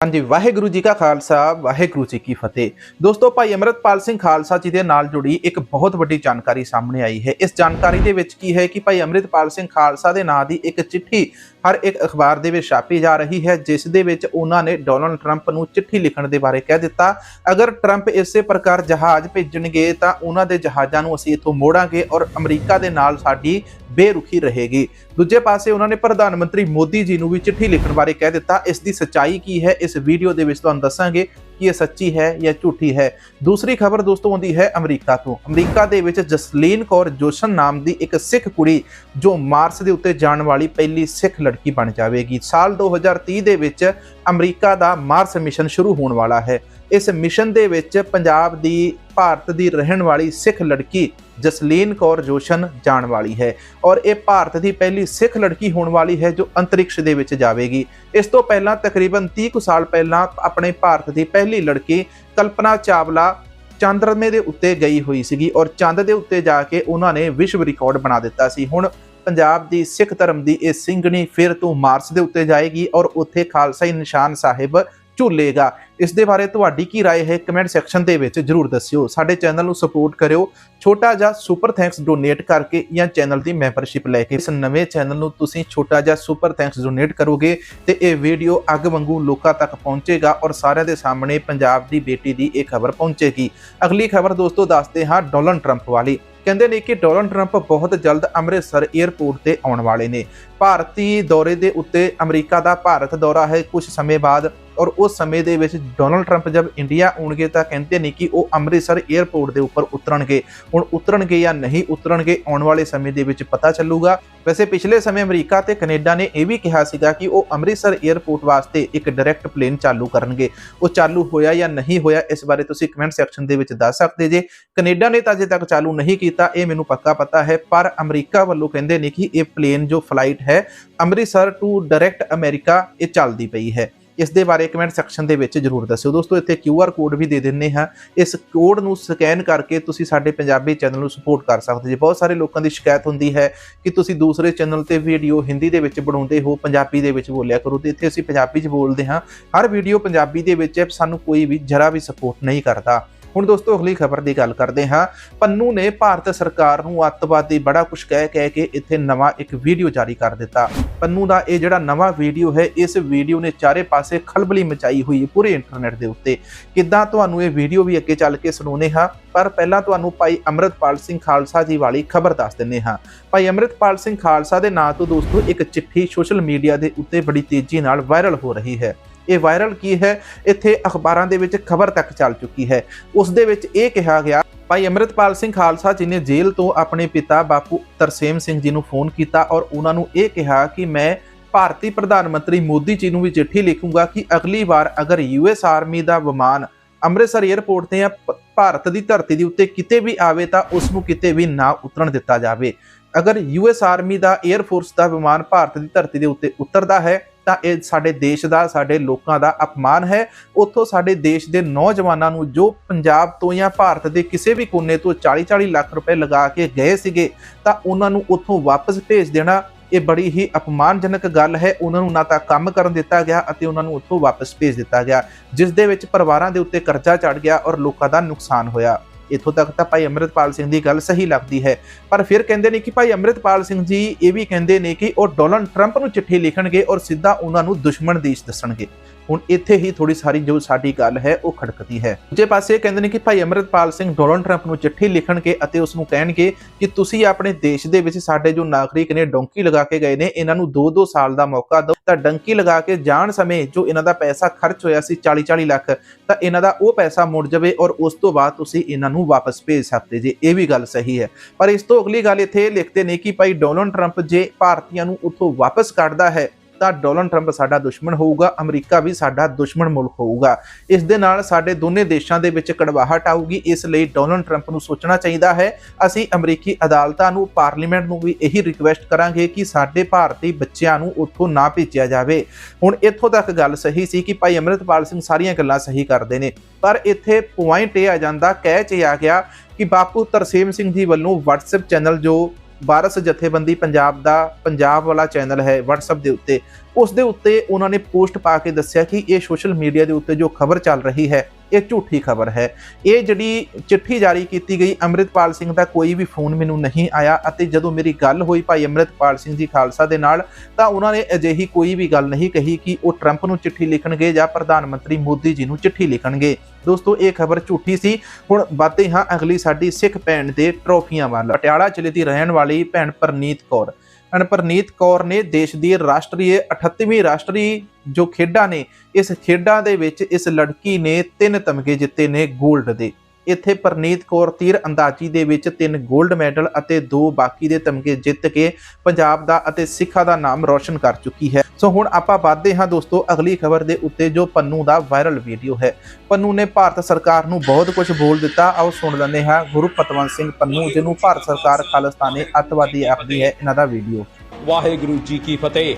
ਹਾਂਜੀ, ਵਾਹਿਗੁਰੂ ਜੀ ਕਾ ਖਾਲਸਾ, ਵਾਹਿਗੁਰੂ ਜੀ ਕੀ ਫਤਿਹ। ਦੋਸਤੋ, ਭਾਈ ਅਮਰਤਪਾਲ ਸਿੰਘ ਖਾਲਸਾ ਜੀ ਦੇ ਨਾਲ ਜੁੜੀ ਇੱਕ ਬਹੁਤ ਵੱਡੀ ਜਾਣਕਾਰੀ ਸਾਹਮਣੇ ਆਈ ਹੈ। ਇਸ ਜਾਣਕਾਰੀ ਦੇ ਵਿੱਚ ਕੀ ਹੈ ਕਿ ਭਾਈ ਅਮਰਤਪਾਲ ਸਿੰਘ ਖਾਲਸਾ ਦੇ ਨਾਂ ਦੀ ਇੱਕ ਚਿੱਠੀ ਹਰ ਇੱਕ ਅਖਬਾਰ ਦੇ ਵਿੱਚ ਛਾਪੀ ਜਾ ਰਹੀ ਹੈ, ਜਿਸ ਦੇ ਵਿੱਚ ਉਹਨਾਂ ਨੇ ਡੋਨਲਡ ਟਰੰਪ ਨੂੰ ਚਿੱਠੀ ਲਿਖਣ ਦੇ ਬਾਰੇ ਕਹਿ ਦਿੱਤਾ। ਅਗਰ ਟਰੰਪ ਇਸੇ ਪ੍ਰਕਾਰ ਜਹਾਜ਼ ਭੇਜਣਗੇ, ਤਾਂ ਉਹਨਾਂ ਦੇ ਜਹਾਜ਼ਾਂ ਨੂੰ ਅਸੀਂ ਇੱਥੋਂ ਮੋੜਾਂਗੇ ਔਰ ਅਮਰੀਕਾ ਦੇ ਨਾਲ ਸਾਡੀ ਬੇਰੁਖੀ ਰਹੇਗੀ। ਦੂਜੇ ਪਾਸੇ ਉਹਨਾਂ ਨੇ ਪ੍ਰਧਾਨ ਮੰਤਰੀ ਮੋਦੀ ਜੀ ਨੂੰ ਵੀ ਚਿੱਠੀ ਲਿਖਣ ਬਾਰੇ ਕਹਿ ਦਿੱਤਾ। ਇਸ ਦੀ ਸੱਚਾਈ ਕੀ ਹੈ, ਇਸ ਵੀਡੀਓ ਦੇ ਵਿੱਚ ਤੁਹਾਨੂੰ ਦੱਸਾਂਗੇ। ਕਿ ਇਹ ਸੱਚੀ ਹੈ ਜਾਂ ਝੂਠੀ ਹੈ? ਦੂਸਰੀ ਖਬਰ ਦੋਸਤੋ ਆਉਂਦੀ ਹੈ ਅਮਰੀਕਾ ਤੋਂ। ਅਮਰੀਕਾ ਦੇ ਵਿੱਚ ਜਸਲੀਨ ਕੌਰ ਜੋਸ਼ਨ ਨਾਮ ਦੀ ਇੱਕ ਸਿੱਖ ਕੁੜੀ ਜੋ ਮਾਰਸ ਦੇ ਉੱਤੇ ਜਾਣ ਵਾਲੀ ਪਹਿਲੀ ਸਿੱਖ ਲੜਕੀ ਬਣ ਜਾਵੇਗੀ। ਸਾਲ 2030 ਦੇ ਵਿੱਚ ਅਮਰੀਕਾ ਦਾ ਮਾਰਸ ਮਿਸ਼ਨ ਸ਼ੁਰੂ ਹੋਣ ਵਾਲਾ ਹੈ। ਇਸ ਮਿਸ਼ਨ ਦੇ ਵਿੱਚ ਪੰਜਾਬ ਦੀ, ਭਾਰਤ ਦੀ ਰਹਿਣ ਵਾਲੀ ਸਿੱਖ ਲੜਕੀ ਜਸਲੀਨ ਕੌਰ ਜੋਸ਼ਨ ਜਾਣ ਵਾਲੀ ਹੈ ਔਰ ਇਹ ਭਾਰਤ ਦੀ ਪਹਿਲੀ ਸਿੱਖ ਲੜਕੀ ਹੋਣ ਵਾਲੀ ਹੈ ਜੋ ਅੰਤਰਿਕਸ਼ ਦੇ ਵਿੱਚ ਜਾਵੇਗੀ। ਇਸ ਤੋਂ ਪਹਿਲਾਂ ਤਕਰੀਬਨ 30 ਕੁ ਸਾਲ ਪਹਿਲਾਂ ਆਪਣੇ ਭਾਰਤ ਦੀ ਪਹਿਲੀ ਲੜਕੀ ਕਲਪਨਾ ਚਾਵਲਾ ਚੰਦਰਮੇ ਦੇ ਉੱਤੇ ਗਈ ਹੋਈ ਸੀਗੀ ਔਰ ਚੰਦ ਦੇ ਉੱਤੇ ਜਾ ਕੇ ਉਹਨਾਂ ਨੇ ਵਿਸ਼ਵ ਰਿਕਾਰਡ ਬਣਾ ਦਿੱਤਾ ਸੀ। ਹੁਣ ਪੰਜਾਬ ਦੀ ਸਿੱਖ ਧਰਮ ਦੀ ਇਹ ਸਿੰਘਣੀ ਫਿਰ ਤੋਂ ਮਾਰਸ ਦੇ ਉੱਤੇ ਜਾਏਗੀ ਔਰ ਉੱਥੇ ਖਾਲਸਾਈ ਨਿਸ਼ਾਨ ਸਾਹਿਬ ਝੂਲੇਗਾ। ਇਸ ਦੇ ਬਾਰੇ ਤੁਹਾਡੀ ਕੀ رائے ਹੈ? ਕਮੈਂਟ ਸੈਕਸ਼ਨ ਦੇ ਵਿੱਚ ਜਰੂਰ ਦੱਸਿਓ। ਸਾਡੇ ਚੈਨਲ ਨੂੰ ਸਪੋਰਟ ਕਰਿਓ। ਛੋਟਾ ਜਿਹਾ ਸੁਪਰ ਥੈਂਕਸ ਡੋਨੇਟ ਕਰਕੇ ਜਾਂ ਚੈਨਲ ਦੀ ਮੈਂਬਰਸ਼ਿਪ ਲੈ ਕੇ। ਇਸ ਨਵੇਂ ਚੈਨਲ ਨੂੰ ਤੁਸੀਂ ਛੋਟਾ ਜਿਹਾ ਸੁਪਰ ਥੈਂਕਸ ਡੋਨੇਟ ਕਰੋਗੇ ਤੇ ਇਹ ਵੀਡੀਓ ਅੱਗ ਵਾਂਗੂ ਲੋਕਾਂ ਤੱਕ ਪਹੁੰਚੇਗਾ ਔਰ ਸਾਰਿਆਂ ਦੇ ਸਾਹਮਣੇ ਪੰਜਾਬ ਦੀ ਬੇਟੀ ਦੀ ਇਹ ਖਬਰ ਪਹੁੰਚੇਗੀ। ਅਗਲੀ ਖਬਰ ਦੋਸਤੋ ਦੱਸਦੇ ਹਾਂ ਡੋਨਲਡ ਟਰੰਪ ਵਾਲੀ। ਕਹਿੰਦੇ ਨੇ ਕਿ ਡੋਨਲਡ ਟਰੰਪ ਬਹੁਤ ਜਲਦ ਅੰਮ੍ਰਿਤਸਰ 에ਅਰਪੋਰਟ ਤੇ ਆਉਣ ਵਾਲੇ ਨੇ। ਭਾਰਤੀ ਦੌਰੇ ਦੇ ਉੱਤੇ ਅਮਰੀਕਾ ਦਾ ਭਾਰਤ ਦੌਰਾ ਹੈ ਕੁਝ ਸਮੇਂ ਬਾਅਦ ਔਰ ਉਸ ਸਮੇਂ ਦੇ ਵਿੱਚ ਡੋਨਲਡ ਟਰੰਪ ਜਦ ਇੰਡੀਆ ਆਉਣਗੇ ਤਾਂ ਕਹਿੰਦੇ ਨੇ ਕਿ ਉਹ ਅੰਮ੍ਰਿਤਸਰ 에ਅਰਪੋਰਟ ਦੇ ਉੱਪਰ ਉਤਰਨਗੇ। ਹੁਣ ਉਤਰਨਗੇ ਜਾਂ ਨਹੀਂ ਉਤਰਨਗੇ ਆਉਣ ਵਾਲੇ ਸਮੇਂ ਦੇ ਵਿੱਚ ਪਤਾ ਚੱਲੂਗਾ। ਵੈਸੇ ਪਿਛਲੇ ਸਮੇਂ ਅਮਰੀਕਾ ਤੇ ਕੈਨੇਡਾ ਨੇ ਇਹ ਵੀ ਕਿਹਾ ਸੀਗਾ ਕਿ ਉਹ ਅੰਮ੍ਰਿਤਸਰ 에ਅਰਪੋਰਟ ਵਾਸਤੇ ਇੱਕ ਡਾਇਰੈਕਟ ਪਲੇਨ ਚਾਲੂ ਕਰਨਗੇ। ਉਹ ਚਾਲੂ ਹੋਇਆ ਜਾਂ ਨਹੀਂ ਹੋਇਆ ਇਸ ਬਾਰੇ ਤੁਸੀਂ ਕਮੈਂਟ ਸੈਕਸ਼ਨ ਦੇ ਵਿੱਚ ਦੱਸ ਸਕਦੇ ਜੇ। ਕੈਨੇਡਾ ਨੇ ਤਾਂ ਅਜੇ ਤੱਕ ਚਾਲੂ ਨਹੀਂ ਕੀਤਾ, ਇਹ ਮੈਨੂੰ ਪੱਕਾ ਪਤਾ ਹੈ, ਪਰ ਅਮਰੀਕਾ ਵੱਲੋਂ ਕਹਿੰਦੇ ਨੇ ਕਿ ਇਹ ਪਲੇਨ ਜੋ ਫਲਾਈਟ ਹੈ। ਅੰਮ੍ਰਿਤਸਰ ਟੂ ਡਾਇਰੈਕਟ ਅਮਰੀਕਾ ਇਹ ਚੱਲਦੀ ਪਈ ਹੈ। ਇਸ ਦੇ ਬਾਰੇ ਕਮੈਂਟ ਸੈਕਸ਼ਨ ਦੇ ਵਿੱਚ ਜਰੂਰ ਦੱਸਿਓ। ਦੋਸਤੋ, ਇੱਥੇ QR ਕੋਡ ਵੀ ਦੇ ਦਿੰਨੇ ਹਾਂ। ਇਸ ਕੋਡ ਨੂੰ ਸਕੈਨ ਕਰਕੇ ਤੁਸੀਂ ਸਾਡੇ ਪੰਜਾਬੀ ਚੈਨਲ ਨੂੰ ਸਪੋਰਟ ਕਰ ਸਕਦੇ ਜੀ ਬਹੁਤ ਸਾਰੇ ਲੋਕਾਂ ਦੀ ਸ਼ਿਕਾਇਤ ਹੁੰਦੀ ਹੈ ਕਿ ਤੁਸੀਂ ਦੂਸਰੇ ਚੈਨਲ ਤੇ ਵੀਡੀਓ ਹਿੰਦੀ ਦੇ ਵਿੱਚ ਬਣਾਉਂਦੇ ਹੋ, ਪੰਜਾਬੀ ਦੇ ਵਿੱਚ ਬੋਲਿਆ ਕਰੋ, ਤੇ ਇੱਥੇ ਅਸੀਂ ਪੰਜਾਬੀ 'ਚ ਬੋਲਦੇ ਹਾਂ। ਹਰ ਵੀਡੀਓ ਪੰਜਾਬੀ ਦੇ ਵਿੱਚ ਹੈ, ਸਾਨੂੰ ਕੋਈ ਵੀ ਜਰਾ ਵੀ ਸਪੋਰਟ ਨਹੀਂ ਕਰਦਾ। ਹੁਣ ਦੋਸਤੋ, ਅਗਲੀ ਖਬਰ ਦੀ ਗੱਲ ਕਰਦੇ ਹਾਂ। ਪੰਨੂ ਨੇ ਭਾਰਤ ਸਰਕਾਰ ਨੂੰ ਅੱਤਵਾਦੀ ਬੜਾ ਕੁਝ ਕਹਿ ਕਹਿ ਕੇ ਇੱਥੇ ਨਵਾਂ ਇੱਕ ਵੀਡੀਓ ਜਾਰੀ ਕਰ ਦਿੱਤਾ। ਪੰਨੂ ਦਾ ਇਹ ਜਿਹੜਾ ਨਵਾਂ ਵੀਡੀਓ ਹੈ, ਇਸ ਵੀਡੀਓ ਨੇ ਚਾਰੇ ਪਾਸੇ ਖਲਬਲੀ ਮਚਾਈ ਹੋਈ ਹੈ ਪੂਰੇ ਇੰਟਰਨੈਟ ਦੇ ਉੱਤੇ। ਕਿੱਦਾਂ ਤੁਹਾਨੂੰ ਇਹ ਵੀਡੀਓ ਵੀ ਅੱਗੇ ਚੱਲ ਕੇ ਸੁਣਾਉਨੇ ਹਾਂ, ਪਰ ਪਹਿਲਾਂ ਤੁਹਾਨੂੰ ਭਾਈ ਅਮਰਤਪਾਲ ਸਿੰਘ ਖਾਲਸਾ ਜੀ ਵਾਲੀ ਖਬਰ ਦੱਸ ਦਿੰਨੇ ਹਾਂ। ਭਾਈ ਅਮਰਤਪਾਲ ਸਿੰਘ ਖਾਲਸਾ ਦੇ ਨਾਂ ਤੋਂ ਦੋਸਤੋ, ਇੱਕ ਚਿੱਠੀ ਸੋਸ਼ਲ ਮੀਡੀਆ ਦੇ ਉੱਤੇ ਬੜੀ ਤੇਜ਼ੀ ਨਾਲ ਵਾਇਰਲ ਹੋ ਰਹੀ ਹੈ। ਇਹ ਵਾਇਰਲ ਕੀ ਹੈ? ਇੱਥੇ ਅਖਬਾਰਾਂ ਦੇ ਵਿੱਚ ਖਬਰ ਤੱਕ ਚੱਲ ਚੁੱਕੀ ਹੈ। ਉਸ ਦੇ ਵਿੱਚ ਇਹ ਕਿਹਾ ਗਿਆ, ਭਾਈ ਅਮਰਿਤਪਾਲ ਸਿੰਘ ਖਾਲਸਾ ਜੀ ਨੇ ਜੇਲ੍ਹ ਤੋਂ ਆਪਣੇ ਪਿਤਾ ਬਾਪੂ ਤਰਸੇਮ ਸਿੰਘ ਜੀ ਨੂੰ ਫੋਨ ਕੀਤਾ ਔਰ ਉਹਨਾਂ ਨੂੰ ਇਹ ਕਿਹਾ ਕਿ ਮੈਂ ਭਾਰਤੀ ਪ੍ਰਧਾਨ ਮੰਤਰੀ ਮੋਦੀ ਜੀ ਨੂੰ ਵੀ ਚਿੱਠੀ ਲਿਖੂੰਗਾ ਕਿ ਅਗਲੀ ਵਾਰ ਅਗਰ ਯੂਐਸ ਆਰਮੀ ਦਾ ਵਿਮਾਨ ਅੰਮ੍ਰਿਤਸਰ 에ਅਰਪੋਰਟ ਤੇ ਜਾਂ ਭਾਰਤ ਦੀ ਧਰਤੀ ਦੇ ਉੱਤੇ ਕਿਤੇ ਵੀ ਆਵੇ ਤਾਂ ਉਸ ਨੂੰ ਕਿਤੇ ਵੀ ਨਾ ਉਤਰਨ ਦਿੱਤਾ ਜਾਵੇ। ਅਗਰ ਯੂਐਸ ਆਰਮੀ ਦਾ 에ਅਰ ਫੋਰਸ ਦਾ ਵਿਮਾਨ ਭਾਰਤ ਦੀ ਧਰਤੀ ਦੇ ਉੱਤੇ ਉਤਰਦਾ ਹੈ ਤਾਂ ਇਹ ਸਾਡੇ ਦੇਸ਼ ਦਾ, ਸਾਡੇ ਲੋਕਾਂ ਦਾ ਅਪਮਾਨ ਹੈ। ਉੱਥੋਂ ਸਾਡੇ ਦੇਸ਼ ਦੇ ਨੌਜਵਾਨਾਂ ਨੂੰ ਜੋ ਪੰਜਾਬ ਤੋਂ ਜਾਂ ਭਾਰਤ ਦੇ ਕਿਸੇ ਵੀ ਕੋਨੇ ਤੋਂ 40-40 ਲੱਖ ਰੁਪਏ ਲਗਾ ਕੇ ਗਏ ਸੀਗੇ, ਤਾਂ ਉਹਨਾਂ ਨੂੰ ਉੱਥੋਂ ਵਾਪਸ ਭੇਜ ਦੇਣਾ ਇਹ ਬੜੀ ਹੀ ਅਪਮਾਨਜਨਕ ਗੱਲ ਹੈ। ਉਹਨਾਂ ਨੂੰ ਨਾ ਤਾਂ ਕੰਮ ਕਰਨ ਦਿੱਤਾ ਗਿਆ ਅਤੇ ਉਹਨਾਂ ਨੂੰ ਉੱਥੋਂ ਵਾਪਸ ਭੇਜ ਦਿੱਤਾ ਗਿਆ, ਜਿਸ ਦੇ ਵਿੱਚ ਪਰਿਵਾਰਾਂ ਦੇ ਉੱਤੇ ਕਰਜ਼ਾ ਚੜ ਗਿਆ ਔਰ ਲੋਕਾਂ ਦਾ ਨੁਕਸਾਨ ਹੋਇਆ। ਇੱਥੋਂ ਤੱਕ ਤਾਂ ਭਾਈ ਅਮਰਿਤਪਾਲ ਸਿੰਘ ਦੀ ਗੱਲ ਸਹੀ ਲੱਗਦੀ ਹੈ। ਪਰ ਫਿਰ ਕਹਿੰਦੇ ਨੇ ਕਿ ਭਾਈ ਅਮਰਿਤਪਾਲ ਸਿੰਘ ਜੀ ਇਹ ਵੀ ਕਹਿੰਦੇ ਨੇ ਕਿ ਉਹ ਡੋਨਲਡ ਟਰੰਪ ਨੂੰ ਚਿੱਠੀ ਲਿਖਣਗੇ ਔਰ ਸਿੱਧਾ ਉਹਨਾਂ ਨੂੰ ਦੁਸ਼ਮਣ ਦੇਸ਼ ਦੱਸਣਗੇ। ਹੁਣ ਇੱਥੇ ਹੀ ਥੋੜੀ ਸਾਰੀ ਜੋ ਸਾਡੀ ਗੱਲ ਹੈ, ਉਹ ਖੜਕਦੀ ਹੈ। ਦੂਜੇ ਪਾਸੇ ਕਹਿੰਦੇ ਨੇ ਕਿ ਭਾਈ ਅਮਰਿਤਪਾਲ ਸਿੰਘ ਡੋਨਲਡ ਟਰੰਪ ਨੂੰ ਚਿੱਠੀ ਲਿਖਣਗੇ ਅਤੇ ਉਸ ਨੂੰ ਕਹਿਣਗੇ ਕਿ ਤੁਸੀਂ ਆਪਣੇ ਦੇਸ਼ ਦੇ ਵਿੱਚ ਸਾਡੇ ਜੋ ਨਾਗਰਿਕ ਨੇ ਡੋਂਕੀ ਲਗਾ ਕੇ ਗਏ ਨੇ, ਇਹਨਾਂ ਨੂੰ 2-2 ਸਾਲ ਦਾ ਮੌਕਾ ਦਿਓ। ਤਾਂ ਡੰਕੀ ਲਗਾ ਕੇ ਜਾਣ ਸਮੇਂ ਜੋ ਇਹਨਾਂ ਦਾ ਪੈਸਾ ਖਰਚ ਹੋਇਆ ਸੀ 40-40 ਲੱਖ, ਤਾਂ ਇਹਨਾਂ ਦਾ ਉਹ ਪੈਸਾ ਮੁੜ ਜਾਵੇ ਔਰ ਉਸ ਤੋਂ ਬਾਅਦ ਤੁਸੀਂ ਇਹਨਾਂ ਨੂੰ ਵਾਪਸ ਭੇਜ ਸਕਦੇ ਜੇ। ਇਹ ਵੀ ਗੱਲ ਸਹੀ ਹੈ। ਪਰ ਇਸ ਤੋਂ ਅਗਲੀ ਗੱਲ ਇੱਥੇ ਲਿਖਦੇ ਨੇ ਕਿ ਭਾਈ ਡੋਨਲਡ ਟਰੰਪ ਜੇ ਭਾਰਤੀਆਂ ਨੂੰ ਉੱਥੋਂ ਵਾਪਸ ਕੱਢਦਾ ਹੈ ਤਾਂ ਡੋਨਲਡ ਟਰੰਪ ਸਾਡਾ ਦੁਸ਼ਮਣ ਹੋਊਗਾ, ਅਮਰੀਕਾ ਵੀ ਸਾਡਾ ਦੁਸ਼ਮਣ ਮੁਲਕ ਹੋਊਗਾ। ਇਸ ਦੇ ਨਾਲ ਸਾਡੇ ਦੋਨੇ ਦੇਸ਼ਾਂ ਦੇ ਵਿੱਚ ਕੜਵਾਹਟ ਆਊਗੀ, ਇਸ ਲਈ ਡੋਨਲਡ ਟਰੰਪ ਨੂੰ ਸੋਚਣਾ ਚਾਹੀਦਾ ਹੈ। ਅਸੀਂ ਅਮਰੀਕੀ ਅਦਾਲਤਾਂ ਨੂੰ, ਪਾਰਲੀਮੈਂਟ ਨੂੰ ਵੀ ਇਹੀ ਰਿਕੁਐਸਟ ਕਰਾਂਗੇ ਕਿ ਸਾਡੇ ਭਾਰਤੀ ਬੱਚਿਆਂ ਨੂੰ ਉੱਥੋਂ ਨਾ ਭੇਜਿਆ ਜਾਵੇ। ਹੁਣ ਇੱਥੋਂ ਤੱਕ ਗੱਲ ਸਹੀ ਸੀ ਕਿ ਭਾਈ ਅਮਰਿਤਪਾਲ ਸਿੰਘ ਸਾਰੀਆਂ ਗੱਲਾਂ ਸਹੀ ਕਰਦੇ ਨੇ। ਪਰ ਇੱਥੇ ਪੁਆਇੰਟ ਇਹ ਆ ਜਾਂਦਾ, ਕਹਿ ਚ ਆ ਗਿਆ ਕਿ ਬਾਪੂ ਤਰਸੇਮ ਸਿੰਘ ਜੀ ਵੱਲੋਂ WhatsApp ਚੈਨਲ ਜੋ ਬਾਰਸ ਜਥੇਬੰਦੀ ਪੰਜਾਬ ਦਾ ਪੰਜਾਬ ਵਾਲਾ ਚੈਨਲ ਹੈ WhatsApp ਦੇ ਉੱਤੇ। ਉਸ ਦੇ ਉੱਤੇ ਉਹਨਾਂ ਨੇ ਪੋਸਟ ਪਾ ਕੇ ਦੱਸਿਆ ਕਿ ਇਹ ਸੋਸ਼ਲ ਮੀਡੀਆ ਦੇ ਉੱਤੇ ਜੋ ਖਬਰ ਚੱਲ ਰਹੀ ਹੈ ਇਹ ਝੂਠੀ ਖਬਰ ਹੈ। ਇਹ ਜਿਹੜੀ ਚਿੱਠੀ ਜਾਰੀ ਕੀਤੀ ਗਈ ਅੰਮ੍ਰਿਤਪਾਲ ਸਿੰਘ ਦਾ ਕੋਈ ਵੀ ਫੋਨ ਮੈਨੂੰ ਨਹੀਂ ਆਇਆ ਅਤੇ ਜਦੋਂ ਮੇਰੀ ਗੱਲ ਹੋਈ ਭਾਈ ਅੰਮ੍ਰਿਤਪਾਲ ਸਿੰਘ ਜੀ ਖਾਲਸਾ ਦੇ ਨਾਲ, ਤਾਂ ਉਹਨਾਂ ਨੇ ਅਜਿਹੀ ਕੋਈ ਵੀ ਗੱਲ ਨਹੀਂ ਕਹੀ ਕਿ ਉਹ ਟਰੰਪ ਨੂੰ ਚਿੱਠੀ ਲਿਖਣਗੇ ਜਾਂ ਪ੍ਰਧਾਨ ਮੰਤਰੀ ਮੋਦੀ ਜੀ ਨੂੰ ਚਿੱਠੀ ਲਿਖਣਗੇ। ਦੋਸਤੋ, ਇਹ ਖਬਰ ਝੂਠੀ ਸੀ। ਹੁਣ ਬਾਤੇ ਹਾਂ ਅਗਲੀ ਸਾਡੀ ਸਿੱਖ ਭੈਣ ਦੇ ਟਰੋਫੀਆਂ ਵੱਲ। ਪਟਿਆਲਾ ਜ਼ਿਲ੍ਹੇ ਦੀ ਰਹਿਣ ਵਾਲੀ ਭੈਣ ਪਰਨੀਤ ਕੌਰ। ਭੈਣ ਕੌਰ ਨੇ ਦੇਸ਼ ਦੀ ਰਾਸ਼ਟਰੀ 38ਵੀਂ ਰਾਸ਼ਟਰੀ ਜੋ ਖੇਡਾਂ ਨੇ, ਇਸ ਖੇਡਾਂ ਦੇ ਵਿੱਚ ਇਸ ਲੜਕੀ ਨੇ ਤਿੰਨ ਤਮਗੇ ਜਿੱਤੇ ਨੇ 골ਡ ਦੇ। ਇੱਥੇ ਪਰਨੀਤ ਕੌਰ ਤੀਰ ਅੰਦਾਜ਼ੀ ਦੇ ਵਿੱਚ ਤਿੰਨ 골ਡ ਮੈਡਲ ਅਤੇ ਦੋ ਬਾਕੀ ਦੇ ਤਮਗੇ ਜਿੱਤ ਕੇ ਪੰਜਾਬ ਦਾ ਅਤੇ ਸਿੱਖਾਂ ਦਾ ਨਾਮ ਰੌਸ਼ਨ ਕਰ ਚੁੱਕੀ ਹੈ। ਸੋ ਹੁਣ ਆਪਾਂ ਵਧਦੇ ਹਾਂ ਦੋਸਤੋ, ਅਗਲੀ ਖਬਰ ਦੇ ਉੱਤੇ ਜੋ ਪੰਨੂ ਦਾ ਵਾਇਰਲ ਵੀਡੀਓ ਹੈ। ਪੰਨੂ ਨੇ ਭਾਰਤ ਸਰਕਾਰ ਨੂੰ ਬਹੁਤ ਕੁਝ ਬੋਲ ਦਿੱਤਾ। ਆਓ ਸੁਣ ਲੈਂਦੇ ਹਾਂ ਗੁਰੂ ਪਤਵੰਤ ਸਿੰਘ ਪੰਨੂ, ਜਿਹਨੂੰ ਭਾਰਤ ਸਰਕਾਰ ਖਾਲਿਸਤਾਨੀ ਅੱਤਵਾਦੀ ਆਖਦੀ ਹੈ ਇਹਨਾਂ ਦਾ ਵੀਡੀਓ ਵਾਹਿਗੁਰੂ ਜੀ ਕੀ ਫਤਿਹ।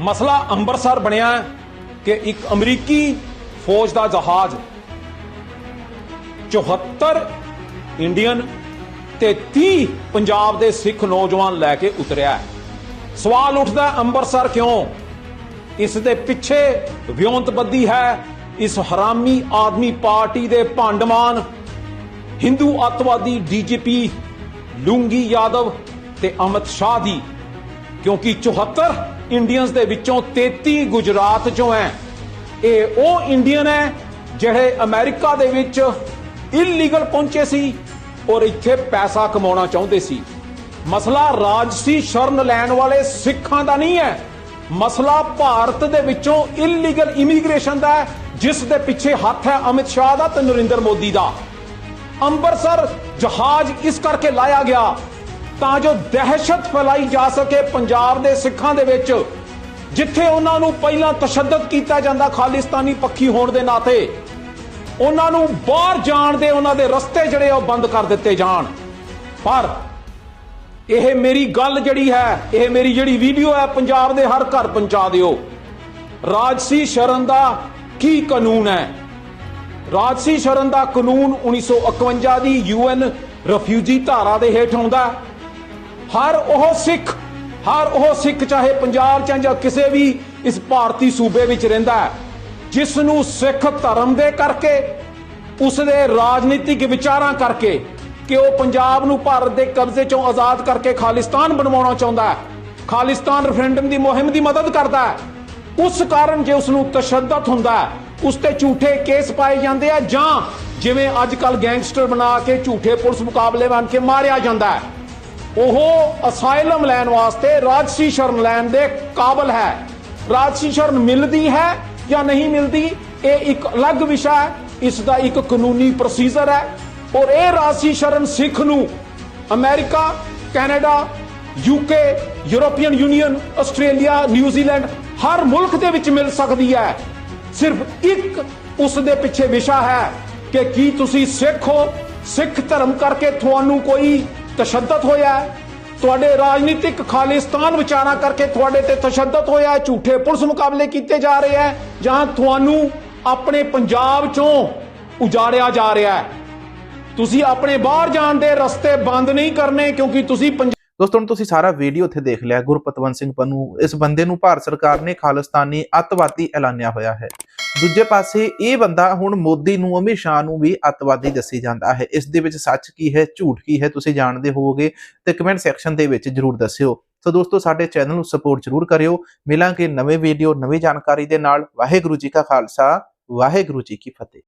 ਮਸਲਾ ਅੰਮ੍ਰਿਤਸਰ ਬਣਿਆ ਹੈ ਕਿ ਇੱਕ ਅਮਰੀਕੀ ਫੌਜ ਦਾ ਜਹਾਜ਼ 74 ਇੰਡੀਅਨ ਤੇ 30 ਪੰਜਾਬ ਦੇ ਸਿੱਖ ਨੌਜਵਾਨ ਲੈ ਕੇ ਉਤਰਿਆ ਹੈ। ਸਵਾਲ ਉੱਠਦਾ ਅੰਮ੍ਰਿਤਸਰ ਕਿਉਂ? ਇਸ ਦੇ ਪਿੱਛੇ ਵਿਉਂਤਬੱਦੀ ਹੈ, ਇਸ ਹਰਾਮੀ ਆਦਮੀ ਪਾਰਟੀ ਦੇ ਭਾਂਡਮਾਨ ਹਿੰਦੂ ਅੱਤਵਾਦੀ ਡੀਜੀਪੀ ਲੂੰਗੀ ਯਾਦਵ ਤੇ ਅਮਿਤ ਸ਼ਾਹ ਦੀ। ਕਿਉਂਕਿ 74 ਇੰਡੀਅਨਸ ਦੇ ਵਿੱਚੋਂ 33 ਗੁਜਰਾਤ ਚੋਂ ਹੈ। ਇਹ ਉਹ ਇੰਡੀਅਨ ਹੈ ਜਿਹੜੇ ਅਮਰੀਕਾ ਦੇ ਵਿੱਚ ਇਲੀਗਲ ਪਹੁੰਚੇ ਸੀ ਔਰ ਇੱਥੇ ਪੈਸਾ ਕਮਾਉਣਾ ਚਾਹੁੰਦੇ ਸੀ। ਮਸਲਾ ਰਾਜਸੀ ਸ਼ਰਨ ਲੈਣ ਵਾਲੇ ਸਿੱਖਾਂ ਦਾ ਨਹੀਂ ਹੈ। ਮਸਲਾ ਭਾਰਤ ਦੇ ਵਿੱਚੋਂ ਇਲੀਗਲ ਇਮੀਗ੍ਰੇਸ਼ਨ ਦਾ ਹੈ, ਜਿਸ ਦੇ ਪਿੱਛੇ ਹੱਥ ਹੈ ਅਮਿਤ ਸ਼ਾਹ ਦਾ ਤੇ ਨਰਿੰਦਰ ਮੋਦੀ ਦਾ। ਅੰਮ੍ਰਿਤਸਰ ਜਹਾਜ਼ ਇਸ ਕਰਕੇ ਲਾਇਆ ਗਿਆ ਤਾਂ ਜੋ ਦਹਿਸ਼ਤ ਫੈਲਾਈ ਜਾ ਸਕੇ ਪੰਜਾਬ ਦੇ ਸਿੱਖਾਂ ਦੇ ਵਿੱਚ, ਜਿੱਥੇ ਉਹਨਾਂ ਨੂੰ ਪਹਿਲਾਂ ਤਸ਼ੱਦਦ ਕੀਤਾ ਜਾਂਦਾ ਖਾਲਿਸਤਾਨੀ ਪੱਖੀ ਹੋਣ ਦੇ ਨਾਤੇ। ਉਹਨਾਂ ਨੂੰ ਬਾਹਰ ਜਾਣ ਦੇ ਉਹਨਾਂ ਦੇ ਰਸਤੇ ਜਿਹੜੇ ਉਹ ਬੰਦ ਕਰ ਦਿੱਤੇ ਜਾਣ। ਪਰ ਇਹ ਮੇਰੀ ਗੱਲ ਜਿਹੜੀ ਹੈ, ਇਹ ਮੇਰੀ ਜਿਹੜੀ ਵੀਡੀਓ ਹੈ, ਪੰਜਾਬ ਦੇ ਹਰ ਘਰ ਪਹੁੰਚਾ ਦਿਓ। ਰਾਜਸੀ ਸ਼ਰਨ ਦਾ ਕੀ ਕਾਨੂੰਨ ਹੈ? ਰਾਜਸੀ ਸ਼ਰਨ ਦਾ ਕਾਨੂੰਨ 1951 ਦੀ ਯੂਐਨ ਰਫਿਊਜੀ ਧਾਰਾ ਦੇ ਹੇਠ ਆਉਂਦਾ ਹਰ ਉਹ ਸਿੱਖ, ਹਰ ਉਹ ਸਿੱਖ ਚਾਹੇ ਪੰਜਾਬ ਚ ਜਾਂ ਕਿਸੇ ਵੀ ਇਸ ਭਾਰਤੀ ਸੂਬੇ ਵਿੱਚ ਰਹਿੰਦਾ ਹੈ ਜਿਸ ਨੂੰ ਸਿੱਖ ਧਰਮ ਦੇ ਕਰਕੇ ਉਸ ਦੇ ਰਾਜਨੀਤਿਕ ਵਿਚਾਰਾਂ ਕਰਕੇ ਕਿ ਉਹ ਪੰਜਾਬ ਨੂੰ ਭਾਰਤ ਦੇ ਕਬਜ਼ੇ ਚੋਂ ਆਜ਼ਾਦ ਕਰਕੇ ਖਾਲਿਸਤਾਨ ਬਣਵਾਉਣਾ ਚਾਹੁੰਦਾ ਹੈ। ਖਾਲਿਸਤਾਨ ਰੈਫਰੈਂਡਮ ਦੀ ਮੁਹਿੰਮ ਦੀ ਮਦਦ ਕਰਦਾ ਹੈ। ਉਸ ਕਾਰਨ ਜੇ ਉਸ ਨੂੰ ਤਸ਼ੱਦਦ ਹੁੰਦਾ ਹੈ, ਉਸ ਤੇ ਝੂਠੇ ਕੇਸ ਪਾਏ ਜਾਂਦੇ ਆ ਜਾਂ ਜਿਵੇਂ ਅੱਜ ਕੱਲ ਗੈਂਗਸਟਰ ਬਣਾ ਕੇ ਝੂਠੇ ਪੁਲਿਸ ਮੁਕਾਬਲੇ ਬਣ ਕੇ ਮਾਰਿਆ ਜਾਂਦਾ ਹੈ। ਉਹ ਅਸਾਈਲਮ ਲੈਣ ਵਾਸਤੇ ਰਾਜਸੀ ਸ਼ਰਨ ਲੈਣ ਦੇ ਕਾਬਲ ਹੈ। ਰਾਜਸੀ ਸ਼ਰਨ ਮਿਲਦੀ ਹੈ ਜਾਂ ਨਹੀਂ ਮਿਲਦੀ, ਇਹ ਇੱਕ ਅਲੱਗ ਵਿਸ਼ਾ ਹੈ, ਇਸ ਦਾ ਇੱਕ ਕਾਨੂੰਨੀ ਪ੍ਰੋਸੀਜਰ ਹੈ। ਔਰ ਇਹ ਰਾਸ਼ੀ ਸ਼ਰਨ ਸਿੱਖ ਨੂੰ America, Canada UK European Union Australia New Zealand ਹਰ ਮੁਲਕ ਦੇ ਵਿੱਚ ਮਿਲ ਸਕਦੀ ਹੈ। ਸਿਰਫ ਇੱਕ ਉਸ ਦੇ ਪਿੱਛੇ ਵਿਸ਼ਾ ਹੈ ਕਿ ਕੀ ਤੁਸੀਂ ਸਿੱਖ ਹੋ? ਸਿੱਖ ਧਰਮ ਕਰਕੇ ਤੁਹਾਨੂੰ ਕੋਈ ਤਸ਼ੱਦਦ ਹੋਇਆ ਹੈ? ਤੁਹਾਡੇ ਰਾਜਨੀਤਿਕ ਖਾਲਿਸਤਾਨ ਵਿਚਾਰਾਂ ਕਰਕੇ ਤੁਹਾਡੇ ਤੇ ਤਸ਼ੱਦਦ ਹੋਇਆ ਝੂਠੇ ਪੁਲਿਸ ਮੁਕਾਬਲੇ ਕੀਤੇ ਜਾ ਰਹੇ ਹੈ ਜਾਂ ਤੁਹਾਨੂੰ ਆਪਣੇ ਪੰਜਾਬ ਚੋਂ ਉਜਾੜਿਆ ਜਾ ਰਿਹਾ ਹੈ। ਤੁਸੀਂ ਆਪਣੇ ਬਾਹਰ ਜਾਣ ਦੇ ਰਸਤੇ ਬੰਦ ਨਹੀਂ ਕਰਨੇ ਕਿਉਂਕਿ ਤੁਸੀਂ ਪੰਜਾਬ ਦੋਸਤੋ, ਹੁਣ ਤੁਸੀਂ ਸਾਰਾ ਵੀਡੀਓ ਇੱਥੇ ਦੇਖ ਲਿਆ, ਗੁਰਪਤਵੰਤ ਸਿੰਘ ਪੰਨੂ, ਇਸ ਬੰਦੇ ਨੂੰ ਭਾਰਤ ਸਰਕਾਰ ਨੇ ਖਾਲਿਸਤਾਨੀ ਅੱਤਵਾਦੀ ਐਲਾਨਿਆ ਹੋਇਆ ਹੈ। ਦੂਜੇ ਪਾਸੇ ਇਹ ਬੰਦਾ ਹੁਣ ਮੋਦੀ ਨੂੰ, ਅਮਿਤ ਸ਼ਾਹ ਨੂੰ ਵੀ ਅੱਤਵਾਦੀ ਦੱਸੀ ਜਾਂਦਾ ਹੈ। ਇਸ ਦੇ ਵਿੱਚ ਸੱਚ ਕੀ ਹੈ, ਝੂਠ ਕੀ ਹੈ, ਤੁਸੀਂ ਜਾਣਦੇ ਹੋਵੋਗੇ ਤੇ ਕਮੈਂਟ ਸੈਕਸ਼ਨ ਦੇ ਵਿੱਚ ਜਰੂਰ ਦੱਸਿਓ। ਸੋ ਦੋਸਤੋ, ਸਾਡੇ ਚੈਨਲ ਨੂੰ ਸਪੋਰਟ ਜਰੂਰ ਕਰਿਓ। ਮਿਲਾਂਗੇ ਨਵੇਂ ਵੀਡੀਓ ਨਵੀਂ ਜਾਣਕਾਰੀ ਦੇ ਨਾਲ। ਵਾਹਿਗੁਰੂ ਜੀ ਕਾ ਖਾਲਸਾ, ਵਾਹਿਗੁਰੂ ਜੀ ਕੀ ਫਤਿਹ।